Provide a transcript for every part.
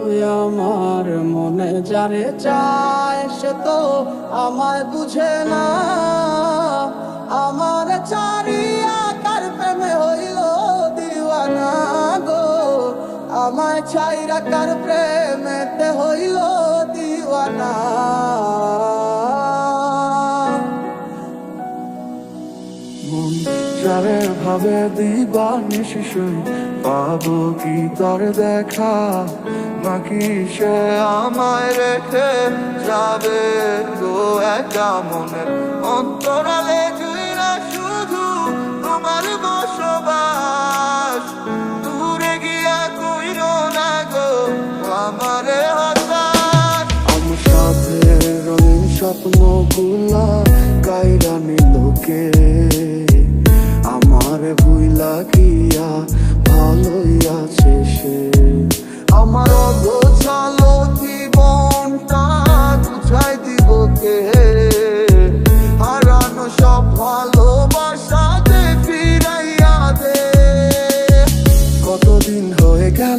আমার মনে যারে চায়, সে তো আমায় বুঝে না। আমার চারিয়া কার প্রেমে হইল দিওয়ানা গো। আমায় ছাইরা কার প্রেমেতে হইল দিওয়ানা। মন যারে ভাবে দিবানি শিশুই পাবো কি তোর দেখা? নাকি সে আমায় রেখে যাবে গো একা মনের অন্তরালে? জুইরা শুধু তোমার বসবাস। দূরে গিয়া কইরো না গো, আমারে হতাশ। আমার সাথে রঙিন স্বপ্নগুলা কাইরা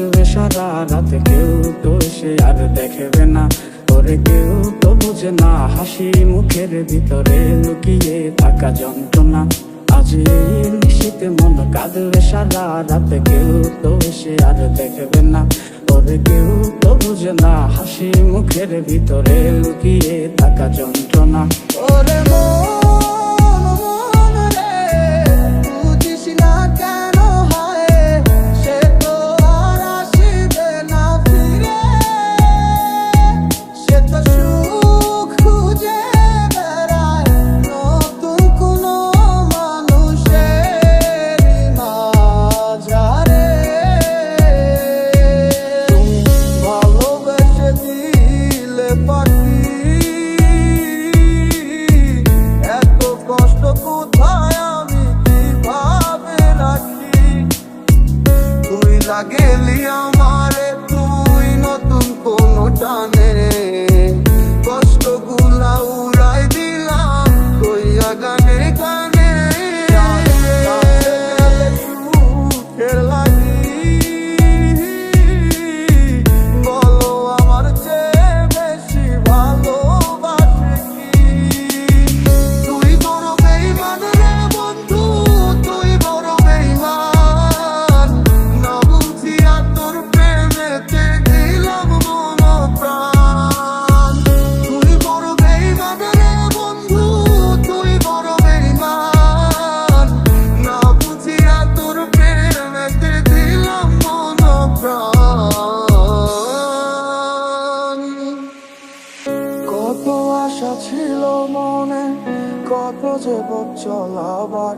কাঁদবে সারা রাতে কেউ তো সে আর দেখবে না। ওরে কেউ তো বুঝে না, হাসি মুখের ভিতরে লুকিয়ে থাকা যন্ত্রণা। আজ এই শীতে মন কাঁদবে সারা রাতে কেউ তো সে আর দেখবে না। ওরে কেউ তো বুঝে না, হাসি মুখের ভিতরে লুকিয়ে লাগেলি আমারে তুই নতুন কোনো টানে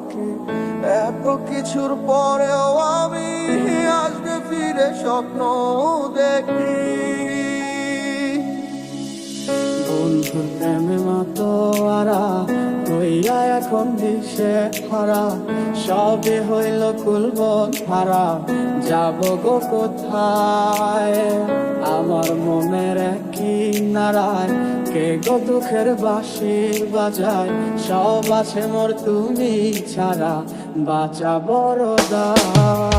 বাকি এত কিছুর পরেও আমি আসবে ফিরে স্বপ্ন দেখি। বন্ধুর প্রেমে মতো আরা হইয়া এখন দিশে হারা। সবে হইল কুলবন হারা যাব গো কোথায়? আমার মনের কি নারায় কে গো দুঃখের বাসে বাজায়। সব আছে মোর তুমি ছাড়া বাঁচা বড় দায়।